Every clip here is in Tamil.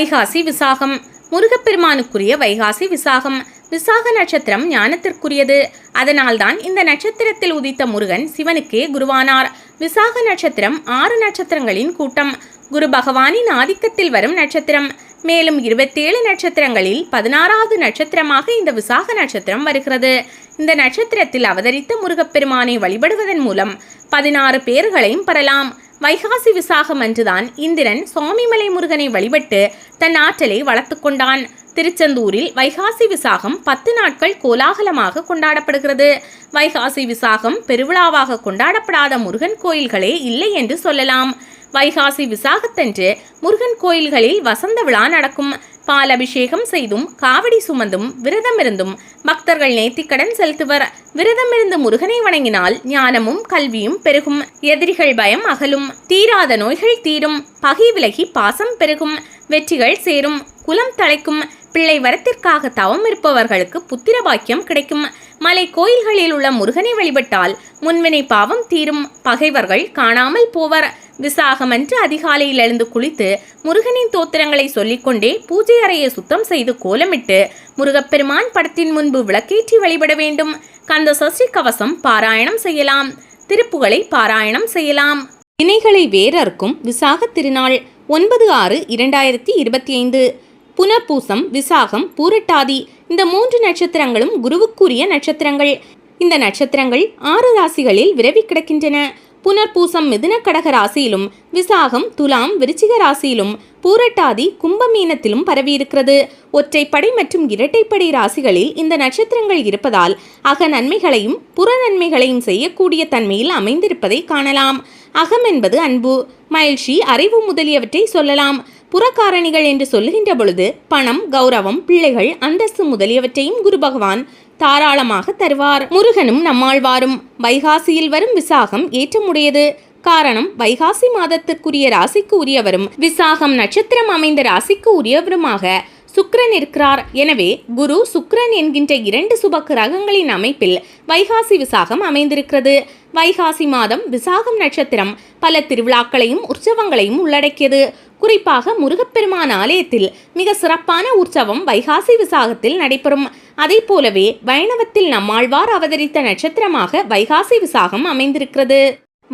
வைகாசி விசாகம். முருகப்பெருமானுக்குரிய வைகாசி விசாகம். விசாக நட்சத்திரம் ஞானத்திற்குரியது. அதனால்தான் இந்த நட்சத்திரத்தில் உதித்த முருகன் சிவனுக்கே குருவானார். விசாக நட்சத்திரம் ஆறு நட்சத்திரங்களின் கூட்டம். குரு பகவானின் ஆதிக்கத்தில் வரும் நட்சத்திரம். மேலும் இருபத்தேழு நட்சத்திரங்களில் பதினாறாவது நட்சத்திரமாக இந்த விசாக நட்சத்திரம் வருகிறது. இந்த நட்சத்திரத்தில் அவதரித்த முருகப்பெருமானை வழிபடுவதன் மூலம் பதினாறு பேர்களையும் பெறலாம். வைகாசி விசாகம் அன்றுதான் இந்திரன் சுவாமிமலை முருகனை வழிபட்டு தன் ஆற்றலை வளர்த்து கொண்டான். திருச்செந்தூரில் வைகாசி விசாகம் பத்து நாட்கள் கோலாகலமாக கொண்டாடப்படுகிறது. வைகாசி விசாகம் பெருவிழாவாக கொண்டாடப்படாத முருகன் கோயில்களே இல்லை என்று சொல்லலாம். வைகாசி விசாகத்தன்று முருகன் கோயில்களில் வசந்த விழா நடக்கும். பால் அபிஷேகம் செய்தும் காவடி சுமந்தும் விரதமிருந்தும் பக்தர்கள் நேர்த்திக்கடன் செலுத்துவர். விரதமிருந்து முருகனை வணங்கினால் ஞானமும் கல்வியும் பெருகும். எதிரிகள் பயம் அகலும். தீராத நோய்கள் தீரும். பகை விலகி பாசம் பெருகும். வெற்றிகள் சேரும். குலம் தழைக்கும். பிள்ளை வரத்திற்காக தவம் இருப்பவர்களுக்கு புத்திர பாக்கியம் கிடைக்கும். மலை கோயில்களில் உள்ள முருகனை வழிபட்டால் முன்வினை பாவம் தீரும். பகைவர்கள் காணாமல் போவர். விசாகம் அன்று அதிகாலையில் எழுந்து குளித்து முருகனின் தோத்திரங்களை சொல்லிக்கொண்டே பூஜை அறையை சுத்தம் செய்து கோலமிட்டு முருகப்பெருமான் படத்தின் முன்பு விளக்கேற்றி வழிபட வேண்டும். கந்த சஷ்டி கவசம் பாராயணம் செய்யலாம். திருப்புகளை பாராயணம் செய்யலாம். இணைகளை வேறற்கும் விசாக திருநாள் ஒன்பது ஆறு இரண்டாயிரத்தி இருபத்தி ஐந்து புனர்பூசம் விசாகம் பூரட்டாதி இந்த மூன்று நட்சத்திரங்களும் குருவுக்குரிய நட்சத்திரங்கள். இந்த நட்சத்திரங்கள் ஆறு ராசிகளில் விரவி கிடக்கின்றன. புனர்பூசம் மிதுன கடக ராசியிலும் விசாகம் துலாம் விருச்சிக ராசியிலும் பூரட்டாதி கும்பமீனத்திலும் பரவியிருக்கிறது. ஒற்றைப்படை மற்றும் இரட்டைப்படை ராசிகளில் இந்த நட்சத்திரங்கள் இருப்பதால் அக நன்மைகளையும் புற நன்மைகளையும் செய்யக்கூடிய தன்மையில் அமைந்திருப்பதை காணலாம். அகம் என்பது அன்பு மகிழ்ச்சி அறிவு முதலியவற்றை சொல்லலாம். புறக்காரணிகள் என்று சொல்லுகின்ற பொழுது பணம் கௌரவம் பிள்ளைகள் அந்தஸ்து முதலியவற்றையும் குரு பகவான் தாராளமாக தருவார். முருகனும் நம்மாழ்வாரும். வைகாசியில் வரும் விசாகம் ஏற்றமுடையது. காரணம் வைகாசி மாதத்திற்குரிய ராசிக்கு உரியவரும். விசாகம் நட்சத்திரம் அமைந்த ராசிக்கு உரியவருமாக சுக்ரன் இருக்கிறார். எனவே குரு சுக்ரன் என்கின்ற இரண்டு சுப கிரகங்களின் அமைப்பில் வைகாசி விசாகம் அமைந்திருக்கிறது. வைகாசி மாதம் விசாகம் நட்சத்திரம் பல திருவிழாக்களையும் உற்சவங்களையும் உள்ளடக்கியது. குறிப்பாக முருகப்பெருமான் ஆலயத்தில் மிக சிறப்பான உற்சவம் வைகாசி விசாகத்தில் நடைபெறும். அதை போலவே வைணவத்தில் நம்மாழ்வார் அவதரித்த நட்சத்திரமாக வைகாசி விசாகம் அமைந்திருக்கிறது.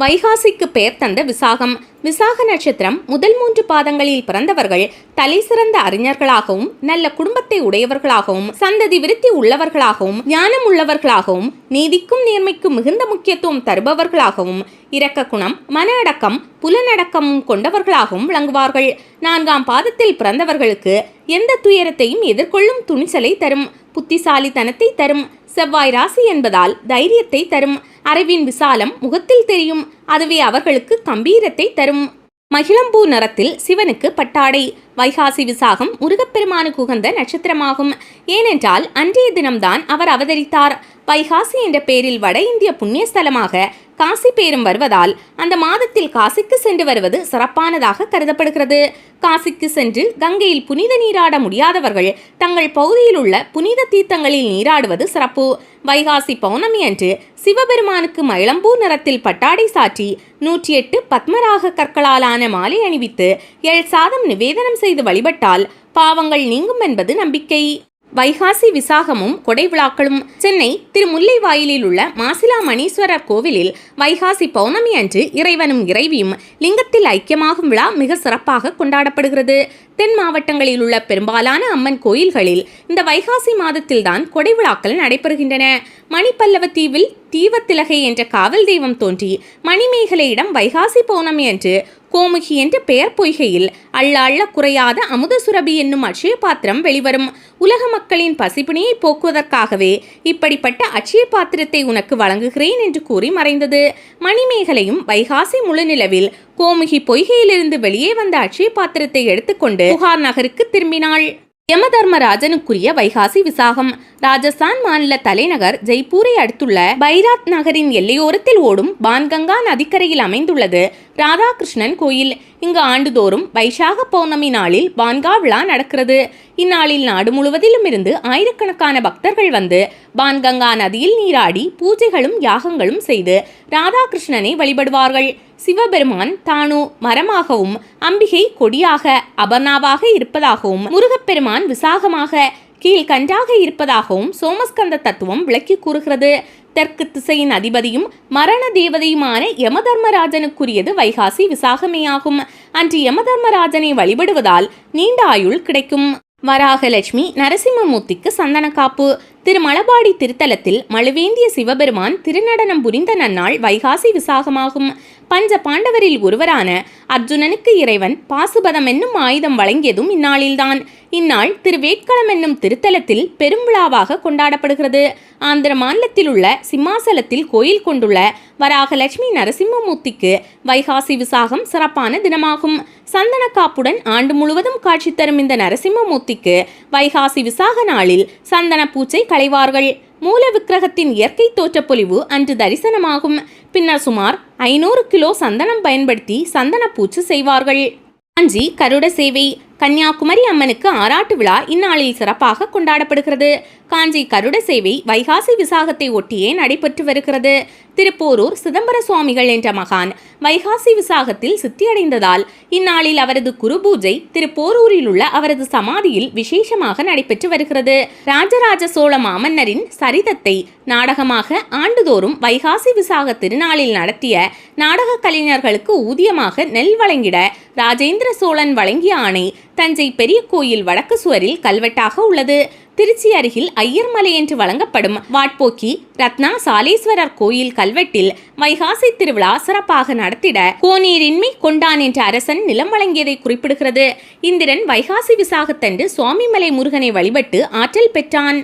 வைகாசிக்கு பெயர் தந்த விசாகம். விசாக நட்சத்திரம் முதல் மூன்று பாதங்களில் பிறந்தவர்கள் தலை சிறந்த அறிஞர்களாகவும் நல்ல குடும்பத்தை உடையவர்களாகவும் சந்ததி விருத்தி உள்ளவர்களாகவும் ஞானம் உள்ளவர்களாகவும் நீதிக்கும் நேர்மைக்கும் மிகுந்த முக்கியத்துவம் தருபவர்களாகவும் இரக்க குணம் மன அடக்கம் புலனடக்கமும் கொண்டவர்களாகவும் விளங்குவார்கள். நான்காம் பாதத்தில் பிறந்தவர்களுக்கு எந்த துயரத்தையும் எதிர்கொள்ளும் துணிச்சலை தரும் புத்திசாலித்தனத்தை தரும். செவ்வாய் ராசி என்பதால் தைரியத்தை தரும். அறிவின் விசாலம் முகத்தில் தெரியும். அதுவே அவர்களுக்கு கம்பீரத்தை தரும். மகிழம்பூ நிறத்தில் சிவனுக்கு பட்டாடை. வைகாசி விசாகம் முருகப்பெருமானுக்கு உகந்த நட்சத்திரமாகும். ஏனென்றால் அன்றைய தினம்தான் அவர் அவதரித்தார். வைகாசி என்ற பெயரில் வட இந்திய புண்ணிய ஸ்தலமாக காசி பேரும் வருவதால் அந்த மாதத்தில் காசிக்கு சென்று வருவது சிறப்பானதாக கருதப்படுகிறது. காசிக்கு சென்று கங்கையில் புனித நீராட முடியாதவர்கள் தங்கள் பகுதியில் உள்ள புனித தீர்த்தங்களில் நீராடுவது சிறப்பு. வைகாசி பௌர்ணமி அன்று சிவபெருமானுக்கு மயிலம்பூ நிறத்தில் பட்டாடை சாற்றி நூற்றி எட்டு பத்மராக கற்களாலான மாலை அணிவித்து எள் சாதம் நிவேதனம் செய்து வழிபட்டால் பாவங்கள் நீங்கும் என்பது நம்பிக்கை. வைகாசி விசாகமும் கொடை விழாக்களும் சென்னை திருமுல்லைவாயிலில் உள்ள மாசிலா மணீஸ்வரர் கோவிலில் வைகாசி பௌர்ணமி அன்று இறைவனும் இறைவியும் லிங்கத்தில் ஐக்கியமாகும் விழா மிக சிறப்பாக கொண்டாடப்படுகிறது. தென் மாவட்டங்களில் உள்ள பெரும்பாலான அம்மன் கோயில்களில் இந்த வைகாசி மாதத்தில்தான் கொடை விழாக்கள் நடைபெறுகின்றன. மணிப்பல்லவ தீவில் தீவத்திலகை என்ற காவல் தெய்வம் தோன்றி மணிமேகலையிடம் வைகாசி பௌர்ணமி அன்று கோமுகி என்ற பெயர் பொய்கையில் அள்ள அள்ள குறையாத அமுத சுரபி என்னும் அட்சய பாத்திரம் வெளிவரும். உலக மக்களின் பசிப்பினியை போக்குவதற்காகவே இப்படிப்பட்ட அட்சய பாத்திரத்தை உனக்கு வழங்குகிறேன் என்று கூறி மறைந்தது. மணிமேகலையும் வைகாசி முழுநிலவில் கோமுகி பொய்கையிலிருந்து வெளியே வந்த அட்சய பாத்திரத்தை எடுத்துக்கொண்டு புகார் நகருக்கு திரும்பினாள். யமதர்மராஜனுக்குரிய வைகாசி விசாகம். ராஜஸ்தான் மாநில தலைநகர் ஜெய்ப்பூரை அடுத்துள்ள பைராத் நகரின் எல்லையோரத்தில் ஓடும் பான்கங்கா நதிக்கரையில் அமைந்துள்ளது. ராதாகிருஷ்ணன் கோயில் இங்கு ஆண்டுதோறும் வைசாக பௌர்ணமி நாளில் பான்கா விழா நடக்கிறது. இந்நாளில் நாடு முழுவதிலும் இருந்து ஆயிரக்கணக்கான பக்தர்கள் வந்து பான்கங்கா நதியில் நீராடி பூஜைகளும் யாகங்களும் செய்து ராதாகிருஷ்ணனை வழிபடுவார்கள். சிவபெருமான் தானு மரமாகவும் அம்பிகை கொடியாக அபர்ணாவாக இருப்பதாகவும் முருகப்பெருமான் விசாகமாக கீழ்கன்றாக இருப்பதாகவும் சோமஸ்கந்த தத்துவம் விளக்கி கூறுகிறது. தெற்கு திசையின் அதிபதியும் மரண தேவதையுமான யமதர்மராஜனுக்குரியது வைகாசி விசாகமேயாகும். அன்று யமதர்மராஜனை வழிபடுவதால் நீண்ட ஆயுள் கிடைக்கும். வராகலட்சுமி நரசிம்மமூர்த்திக்கு சந்தனக்காப்பு. திருமலபாடி திருத்தலத்தில் மழுவேந்திய சிவபெருமான் திருநடனம் புரிந்த நன்னாள் வைகாசி விசாகமாகும். பஞ்ச பாண்டவரில் ஒருவரான அர்ஜுனனுக்கு இறைவன் பாசுபதம் என்னும் ஆயுதம் வழங்கியதும் இந்நாளில்தான். இந்நாள் திருவேட்களம் என்னும் திருத்தலத்தில் பெரும் விழாவாக கொண்டாடப்படுகிறது. ஆந்திர மாநிலத்தில் உள்ள சிம்மாசலத்தில் கோயில் கொண்டுள்ள வராகலட்சுமி நரசிம்மமூர்த்திக்கு வைகாசி விசாகம் சிறப்பான தினமாகும். சந்தனக்காப்புடன் ஆண்டு முழுவதும் காட்சி தரும் இந்த நரசிம்மமூர்த்திக்கு வைகாசி விசாக நாளில் சந்தன பூச்சை களைவார்கள். மூல விக்கிரகத்தின் இயற்கை தோற்றப்பொலிவு அன்று தரிசனமாகும். பின்னர் சுமார் ஐநூறு கிலோ சந்தனம் பயன்படுத்தி சந்தன பூச்சு செய்வார்கள். காஞ்சி கருட சேவை. கன்னியாகுமரி அம்மனுக்கு ஆராட்டு விழா இந்நாளில் சிறப்பாக கொண்டாடப்படுகிறது. காஞ்சி கருட சேவை வைகாசி விசாகத்தை ஒட்டியே நடைபெற்று வருகிறது. திருப்போரூர் சிதம்பர சுவாமிகள் என்ற மகான் வைகாசி விசாகத்தில் சித்தியடைந்ததால் இந்நாளில் அவரது குரு பூஜை திருப்போரூரில் உள்ள அவரது சமாதியில் விசேஷமாக நடைபெற்று வருகிறது. ராஜராஜ சோழ மாமன்னரின் சரிதத்தை நாடகமாக ஆண்டுதோறும் வைகாசி விசாக திருநாளில் நடத்திய நாடக கலைஞர்களுக்கு ஊதியமாக நெல் வழங்கிட ராஜேந்திர சோழன் வழங்கிய ஆணை தஞ்சை பெரிய கோயில் வடக்கு சுவரில் கல்வெட்டாக உள்ளது. திருச்சி அருகில் ஐயர்மலை என்று வழங்கப்படும் வாட்போக்கி ரத்னா சாலேஸ்வரர் கோயில் கல்வெட்டில் வைகாசி திருவிழா சிறப்பாக நடத்திட கோனீரின்மை கொண்டான் என்ற அரசன் நிலம் வழங்கியதை குறிப்பிடுகிறது. இந்திரன் வைகாசி விசாகத்தன்று சுவாமிமலை முருகனை வழிபட்டு ஆற்றல் பெற்றான்.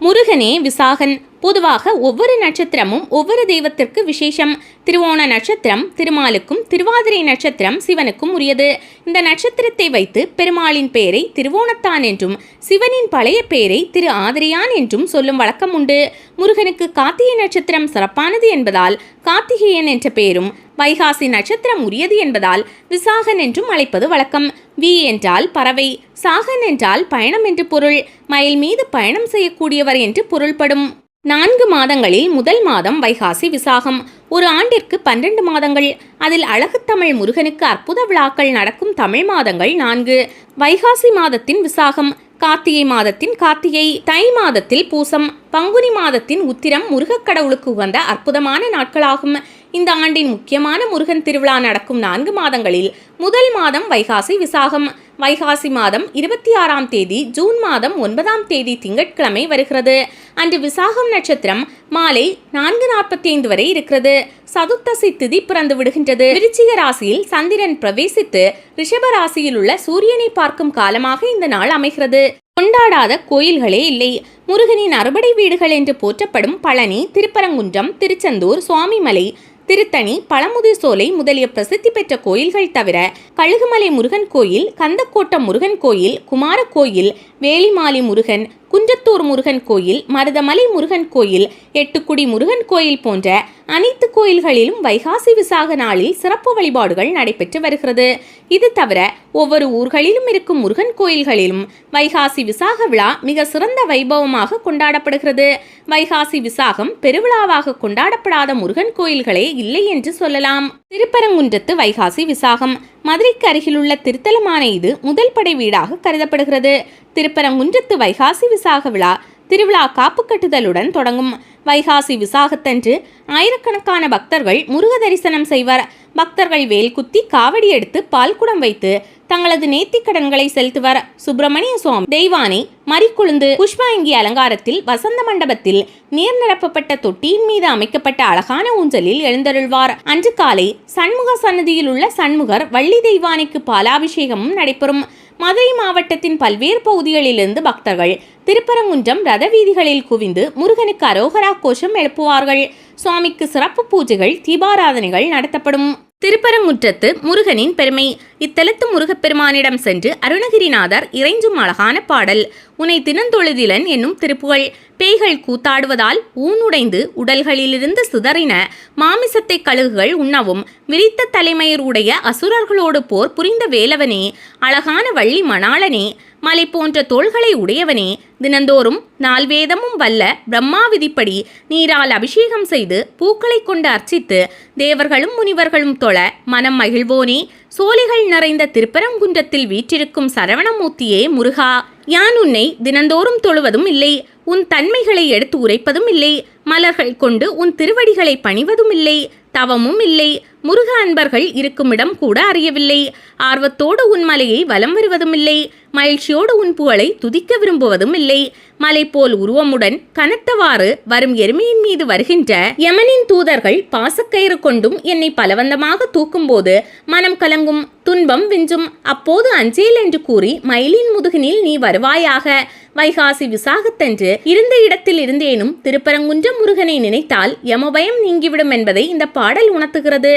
முருகனே விசாகன் பொதுவாக ஒவ்வொரு நட்சத்திரமும் ஒவ்வொரு தெய்வத்திற்கு விசேஷம். திருவோண நட்சத்திரம் திருமாலுக்கும் திருவாதிரை நட்சத்திரம் சிவனுக்கும் உரியது. இந்த நட்சத்திரத்தை வைத்து பெருமாளின் பெயரை திருவோணத்தான் என்றும் சிவனின் பழைய பெயரை திரு ஆதிரியான் என்றும் சொல்லும் வழக்கம் உண்டு. முருகனுக்கு கார்த்திகை நட்சத்திரம் சிறப்பானது என்பதால் கார்த்திகேயன் என்ற பெயரும் வைகாசி நட்சத்திரம் உரியது என்பதால் விசாகன் என்றும் அழைப்பது வழக்கம். வி என்றால் பறவை சாகன் என்றால் பயணம் என்று பொருள். மயில் மீது பயணம் செய்யக்கூடியவர் என்று பொருள்படும். நான்கு மாதங்களில் முதல் மாதம் வைகாசி விசாகம். ஒரு ஆண்டிற்கு பன்னெண்டு மாதங்கள். அதில் அழகு தமிழ் முருகனுக்கு அற்புத விழாக்கள் நடக்கும் தமிழ் மாதங்கள் நான்கு. வைகாசி மாதத்தின் விசாகம். கார்த்திகை மாதத்தின் கார்த்திகை. தை மாதத்தில் பூசம். பங்குனி மாதத்தின் உத்திரம் முருகக் கடவுளுக்கு உகந்த அற்புதமான நாட்களாகும். இந்த ஆண்டின் முக்கியமான முருகன் திருவிழா நடக்கும் நான்கு மாதங்களில் முதல் மாதம் வைகாசி விசாகம். வைகாசி மாதம் இருபத்தி ஆறாம் தேதி ஜூன் மாதம் ஒன்பதாம் தேதி திங்கட்கிழமை வருகிறது. அன்று விசாகம் நட்சத்திரம் மாலை நான்கு நாற்பத்தி ஐந்து வரை இருக்கிறது. சதுர்த்தசி திதி பிறந்து விடுகின்றது. விருச்சிக ராசியில் சந்திரன் பிரவேசித்து ரிஷப ராசியில் உள்ள சூரியனை பார்க்கும் காலமாக இந்த நாள் அமைகிறது. கொண்டாடாத கோயில்களே இல்லை. முருகனின் அறுபடை வீடுகள் என்று போற்றப்படும் பழனி திருப்பரங்குன்றம் திருச்செந்தூர் சுவாமிமலை திருத்தணி பழமுதிர் சோலை முதலிய பிரசித்தி பெற்ற கோயில்கள் தவிர கழுகுமலை முருகன் கோயில் கந்தக்கோட்டம் முருகன் கோயில் குமார கோயில் வேலிமாலி முருகன் குன்றத்தூர் முருகன் கோயில் மருதமலை முருகன் கோயில் எட்டுக்குடி முருகன் கோயில் போன்ற அனைத்து கோயில்களிலும் வைகாசி விசாக நாளில் சிறப்பு வழிபாடுகள் நடைபெற்று வருகிறது. இது தவிர ஒவ்வொரு ஊர்களிலும் இருக்கும் முருகன் கோயில்களிலும் வைகாசி விசாக விழா மிக சிறந்த வைபவமாக கொண்டாடப்படுகிறது. வைகாசி விசாகம் பெருவிழாவாக கொண்டாடப்படாத முருகன் கோயில்களே இல்லை என்று சொல்லலாம். திருப்பரங்குன்றத்து வைகாசி விசாகம் மதுரைக்கு அருகிலுள்ள திருத்தலமான இது முதல் படை வீடாக கருதப்படுகிறது. திருப்பரங்குன்றத்து வைகாசி விசாக விழா திருவிழா காப்பு கட்டுதலுடன் தொடங்கும். வைகாசி விசாகத்தன்று ஆயிரக்கணக்கான பக்தர்கள் முருக தரிசனம் செய்வர். பக்தர்கள் வேல் குத்தி காவடி எடுத்து பால்குடம் வைத்து தங்களது நேர்த்திக்கடன்களை செலுத்துவர். சுப்பிரமணிய சுவாமி தெய்வானை மறிக்குழுந்து புஷ்பாங்கி அலங்காரத்தில் வசந்த மண்டபத்தில் நீர் நிரப்பப்பட்ட தொட்டியின் மீது அமைக்கப்பட்ட அழகான ஊஞ்சலில் எழுந்தருள்வார். அன்று காலை சண்முக சன்னதியில் உள்ள சண்முகர் வள்ளி தெய்வானைக்கு பாலாபிஷேகமும் நடைபெறும். மதுரை மாவட்டத்தின் பல்வேறு பகுதிகளிலிருந்து பக்தர்கள் திருப்பரங்குன்றம் ரத வீதிகளில் குவிந்து முருகனுக்கு அரோகரா கோஷம் எழுப்புவார்கள். சுவாமிக்கு சிறப்பு பூஜைகள் தீபாராதனைகள் நடத்தப்படும். திருப்பரங்குன்றத்து முருகனின் பெருமை. இத்தலத்து முருகப்பெருமானிடம் சென்று அருணகிரிநாதர் இறைஞ்சும் அழகான பாடல். உனை தினந்தொழுதிலன் என்னும் திருப்புகழ். பேய்கள் கூத்தாடுவதால் ஊனுடைந்து உடல்களிலிருந்து சிதறின. மாமிசத்தை கழுகுகள் உண்ணவும். விரித்த தலைமையர் உடைய அசுரர்களோடு போர் புரிந்த வேலவனே. அழகான வள்ளி மணாளனே. மலை போன்ற தோள்களை உடையவனே. தினந்தோறும் நால்வேதமும் வல்ல பிரம்மா விதிப்படி நீரால் அபிஷேகம் செய்து பூக்களை கொண்டு அர்ச்சித்து தேவர்களும் முனிவர்களும் தொழ மனம் மகிழ்வோனே. சோலைகள் நிறைந்த திருப்பரங்குன்றத்தில் வீற்றிருக்கும் சரவணமூர்த்தியே முருகா. யான் உன்னை தினந்தோறும் தொழுவதும் இல்லை. உன் தன்மைகளை எடுத்து உரைப்பதும் இல்லை. மலர்கள் கொண்டு உன் திருவடிகளை பணிவதும் இல்லை. தவமும் இல்லை. முருக அன்பர்கள் இருக்குமிடம் கூட அறியவில்லை. ஆர்வத்தோடு உன் மலையை வலம் வருவதும் இல்லை. மகிழ்ச்சியோடு உன் புகழை துதிக்க விரும்புவதும் இல்லை. மலை போல் உருவமுடன் கனத்தவாறு வரும் எருமையின் மீது வருகின்ற யமனின் தூதர்கள் பாசக்கயிறு கொண்டும் என்னை பலவந்தமாக தூக்கும்போது மனம் கலங்கும் துன்பம் விஞ்சும். அப்போது அஞ்சேல் என்று கூறி மயிலின் முதுகினில் நீ வருவாயாக. வைகாசி விசாகத்தன்று இருந்த இடத்தில் இருந்தேனும் திருப்பரங்குன்ற முருகனை நினைத்தால் யமபயம் நீங்கிவிடும் என்பதை இந்த பாடல் உணர்த்துகிறது.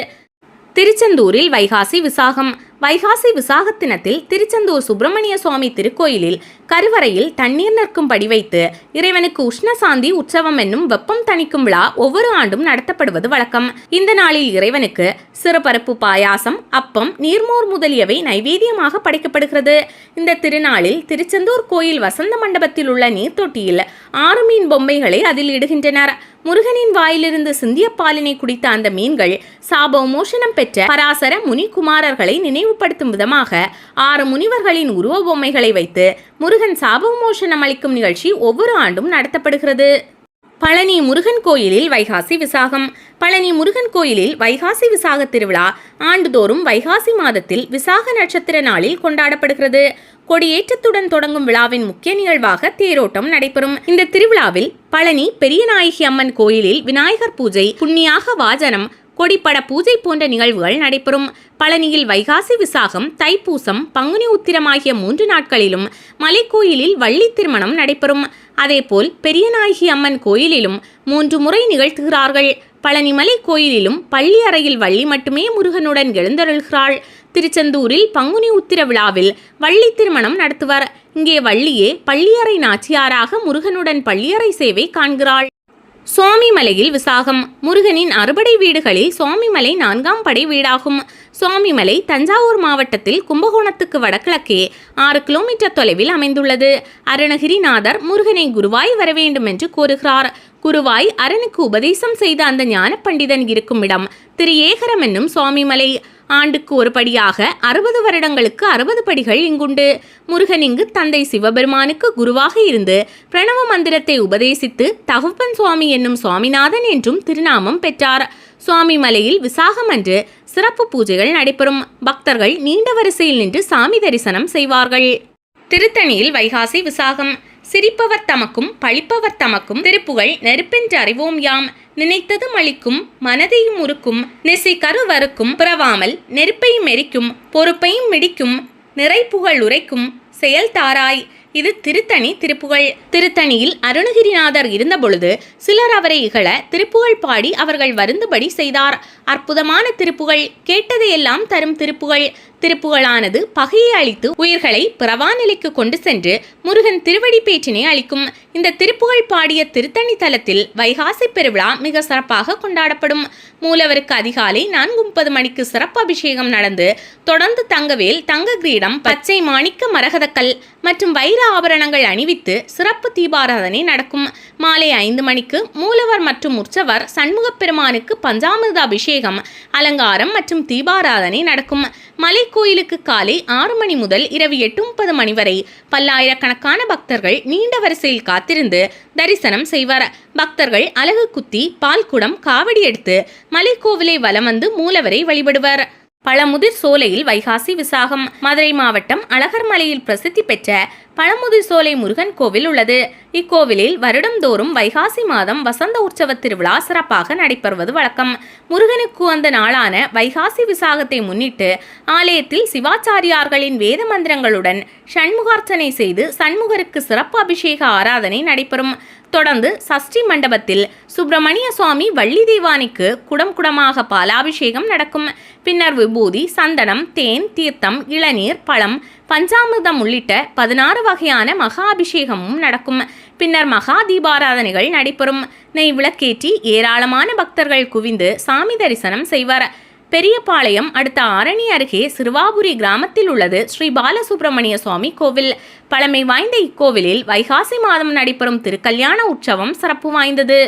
திருச்செந்தூரில் வைகாசி விசாகம். வைகாசி விசாகத்தினத்தில் திருச்செந்தூர் சுப்பிரமணிய சுவாமி திருக்கோயிலில் கருவறையில் தண்ணீர் நிற்கும்படி வைத்து இறைவனுக்கு உஷ்ணசாந்தி உற்சவம் என்னும் வெப்பம் தணிக்கும் விழா ஒவ்வொரு ஆண்டும் நடத்தப்படுவது வழக்கம். இந்த நாளில் இறைவனுக்கு சிறுபருப்பு பாயாசம் அப்பம் நீர்மோர் முதலியவை நைவேத்தியமாக படைக்கப்படுகிறது. இந்த திருநாளில் திருச்செந்தூர் கோயில் வசந்த மண்டபத்தில் உள்ள நீர்த்தொட்டியில் ஆறு மீன் பொம்மைகளை அதில் இடுகின்றனர். முருகனின் வாயிலிருந்து சிந்திய பாலினை குடித்த அந்த மீன்கள் சாப மோஷனம் பெற்ற பராசர முனிகுமாரர்களை நினைவுபடுத்தும் விதமாக ஆறு முனிவர்களின் உருவ பொம்மைகளை வைத்து முருகன் சாபமோஷனம் அளிக்கும் நிகழ்ச்சி ஒவ்வொரு ஆண்டும் நடத்தப்படுகிறது. பழனி முருகன் கோயிலில் வைகாசி விசாகம். பழனி முருகன் கோயிலில் வைகாசி விசாக திருவிழா ஆண்டுதோறும் வைகாசி மாதத்தில் விசாக நட்சத்திர நாளில் கொண்டாடப்படுகிறது. கொடியேற்றத்துடன் தொடங்கும் விழாவின் முக்கிய நிகழ்வாக தேரோட்டம் நடைபெறும். இந்த திருவிழாவில் பழனி பெரியநாயகி அம்மன் கோயிலில் விநாயகர் பூஜை புண்ணியாக வாஜனம் கொடிப்பட பூஜை போன்ற நிகழ்வுகள் நடைபெறும். பழனியில் வைகாசி விசாகம் தைப்பூசம் பங்குனி உத்திரம் ஆகிய மூன்று நாட்களிலும் மலைக்கோயிலில் வள்ளி திருமணம் நடைபெறும். அதேபோல் பெரியநாயகி அம்மன் கோயிலிலும் மூன்று முறை நிகழ்த்துகிறார்கள். பழனிமலை கோயிலிலும் பள்ளி அறையில் வள்ளி மட்டுமே முருகனுடன் எழுந்தருள்கிறாள். திருச்செந்தூரில் பங்குனி உத்திர விழாவில் வள்ளி திருமணம் நடத்துவர். இங்கே வள்ளியே பள்ளியறை நாச்சியாராக முருகனுடன் பள்ளியறை சேவை காண்கிறாள். சுவாமிமலையில் விசாகம். முருகனின் அறுபடை வீடுகளில் சுவாமிமலை நான்காம் படை வீடாகும். சுவாமிமலை தஞ்சாவூர் மாவட்டத்தில் கும்பகோணத்துக்கு வடகிழக்கே ஆறு கிலோமீட்டர் தொலைவில் அமைந்துள்ளது. அருணகிரிநாதர் முருகனை குருவாய் வர வேண்டும் என்று கூறுகிறார் குருவாய் அரணுக்கு உபதேசம் செய்த அந்த ஞான பண்டிதன் இருக்கும் இடம். திரு ஏகரம் என்னும் சுவாமிமலை. ஆண்டுக்கு ஒரு படியாக அறுபது வருடங்களுக்கு அறுபது படிகள் இங்குண்டு. முருகன் இங்கு தந்தை சிவபெருமானுக்கு குருவாக இருந்து பிரணவ மந்திரத்தை உபதேசித்து தகுப்பன் சுவாமி என்னும் சுவாமிநாதன் என்றும் திருநாமம் பெற்றார். சுவாமி மலையில் விசாகம் அன்று சிறப்பு பூஜைகள் நடைபெறும். பக்தர்கள் நீண்ட வரிசையில் நின்று சாமி தரிசனம் செய்வார்கள். திருத்தணியில் வைகாசி விசாகம். சிரிப்பவர் தமக்கும் பழிப்பவர் தமக்கும் திருப்புகழ் நெருப்பென்றறிவோம் யாம். நினைத்தது அளிக்கும் மனதையும் உருக்கும் நெசை கருவறுக்கும் புறவாமல் நெருப்பையும் எரிக்கும் பொறுப்பையும் மிடிக்கும் நிறைப்புகழ் உரைக்கும் செயல் தாராய். இது திருத்தணி திருப்புகழ். திருத்தணியில் அருணகிரிநாதர் இருந்தபொழுது சிலர் அவரை இகழ திருப்புகழ் பாடி அவர்கள் வருந்தபடி செய்தார். அற்புதமான திருப்புகழ். கேட்டதையெல்லாம் தரும் திருப்புகழ். திருப்புகழானது பகையை அளித்து உயிர்களை பிறவாநிலைக்கு கொண்டு சென்று முருகன் திருவடி பேச்சினை அளிக்கும். இந்த திருப்புகழ் பாடிய திருத்தணி தலத்தில் வைகாசி பெருவிழா மிக சிறப்பாக கொண்டாடப்படும். மூலவருக்கு அதிகாலை நான்கு முப்பது மணிக்கு சிறப்பு அபிஷேகம் நடந்து தொடர்ந்து தங்கவேல் தங்க கிரீடம் பச்சை மாணிக்க மரகதக்கல் மற்றும் வைர ஆபரணங்கள் அணிவித்து சிறப்பு தீபாராதனை நடக்கும். மாலை ஐந்து மணிக்கு மூலவர் மற்றும் உற்சவர் சண்முகப் பெருமானுக்கு பஞ்சாமிர்த அபிஷேகம் அலங்காரம் மற்றும் தீபாராதனை நடக்கும். மலை கோயிலுக்கு காலை ஆறு மணி முதல் இரவு எட்டு முப்பது மணி வரை பல்லாயிரக்கணக்கான பக்தர்கள் நீண்ட வரிசையில் காத்திருந்து தரிசனம் செய்வார். பக்தர்கள் அழகு குத்தி பால்குடம் காவடி எடுத்து மலைக்கோவிலை வலம் வந்து மூலவரை வழிபடுவர். பழமுதிர் சோலையில் வைகாசி விசாகம். மதுரை மாவட்டம் அழகர்மலையில் பிரசித்தி பெற்ற பழமுதிர்சோலை முருகன் கோவில் உள்ளது. இக்கோவிலில் வருடந்தோறும் வைகாசி மாதம் வசந்த உற்சவ திருவிழா சிறப்பாக நடைபெறுவது வழக்கம். முருகனுக்கு அந்த நாளான வைகாசி விசாகத்தை முன்னிட்டு ஆலயத்தில் சிவாச்சாரியார்களின் வேத மந்திரங்களுடன் சண்முகார்ச்சனை செய்து சண்முகருக்கு சிறப்பு அபிஷேக ஆராதனை நடைபெறும். தொடர்ந்து சஷ்டி மண்டபத்தில் சுப்பிரமணிய சுவாமி வள்ளி தெய்வானிக்கு குடம் குடமாக பாலாபிஷேகம் நடக்கும். பின்னர் விபூதி சந்தனம் தேன் தீர்த்தம் இளநீர் பழம் பஞ்சாமிர்தம் உள்ளிட்ட பதினாறு வகையான மகா அபிஷேகமும் நடக்கும். பின்னர் மகா தீபாராதனைகள் நடைபெறும். நெய் விளக்கேற்றி ஏராளமான பக்தர்கள் குவிந்து சாமி தரிசனம் செய்வர். பெரியபாளையம் அடுத்த ஆரணி அருகே சிறுவாபுரி கிராமத்தில் உள்ளது ஸ்ரீ பாலசுப்பிரமணிய சுவாமி கோவில். பழமை வாய்ந்த இக்கோவிலில் வைகாசி மாதம் நடைபெறும் திருக்கல்யாண உற்சவம் சிறப்பு வாய்ந்தது.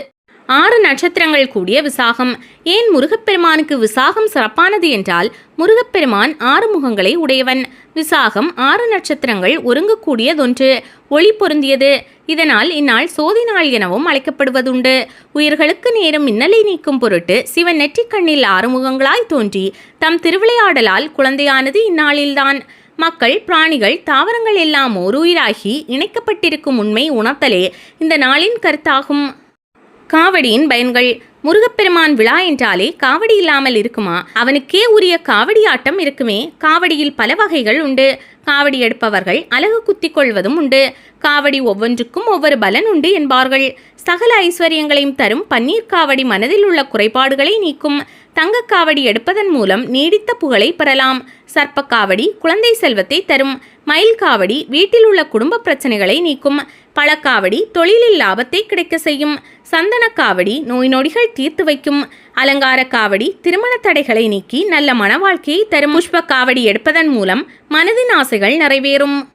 ஆறு நட்சத்திரங்கள் கூடிய விசாகம். ஏன் முருகப்பெருமானுக்கு விசாகம் சிறப்பானது என்றால் முருகப்பெருமான் ஆறு முகங்களை உடையவன். விசாகம் ஆறு நட்சத்திரங்கள் ஒருங்கக்கூடியதொன்று ஒளி பொருந்தியது. இதனால் இந்நாள் சோதி நாள் எனவும் அழைக்கப்படுவதுண்டு. உயிர்களுக்கு நேரும் மின்னலை நீக்கும் பொருட்டு சிவன் நெற்றிக்கண்ணில் ஆறுமுகங்களாய் தோன்றி தம் திருவிளையாடலால் குழந்தையானது இந்நாளில்தான். மக்கள் பிராணிகள் தாவரங்கள் எல்லாம் ஓருயிராகி இணைக்கப்பட்டிருக்கும் உண்மை உணர்த்தலே இந்த நாளின் கருத்தாகும். காவடியின் பயன்கள். முருகப்பெருமான் விழா என்றாலே காவடி இல்லாமல் இருக்குமா? அவனுக்கே உரிய காவடி ஆட்டம் இருக்குமே. காவடியில் பல வகைகள் உண்டு. காவடி எடுப்பவர்கள் அழகு குத்திக் கொள்வதும் உண்டு. காவடி ஒவ்வொன்றுக்கும் ஒவ்வொரு பலன் உண்டு என்பார்கள். சகல ஐஸ்வர்யங்களையும் தரும் பன்னீர் காவடி மனதில் உள்ள குறைபாடுகளை நீக்கும். தங்கக்காவடி எடுப்பதன் மூலம் நீடித்த புகழை பெறலாம். சர்ப்ப காவடி குழந்தை செல்வத்தை தரும். மயில் காவடி வீட்டில் உள்ள குடும்ப பிரச்சனைகளை நீக்கும். பழக்காவடி தொழிலில் லாபத்தை கிடைக்க செய்யும். சந்தன காவடி நோய் நொடிகள் தீர்த்து வைக்கும். அலங்கார காவடி திருமண தடைகளை நீக்கி நல்ல மன வாழ்க்கையை தரும். புஷ்ப காவடி எடுப்பதன் மூலம் மனதின் ஆசைகள் நிறைவேறும்.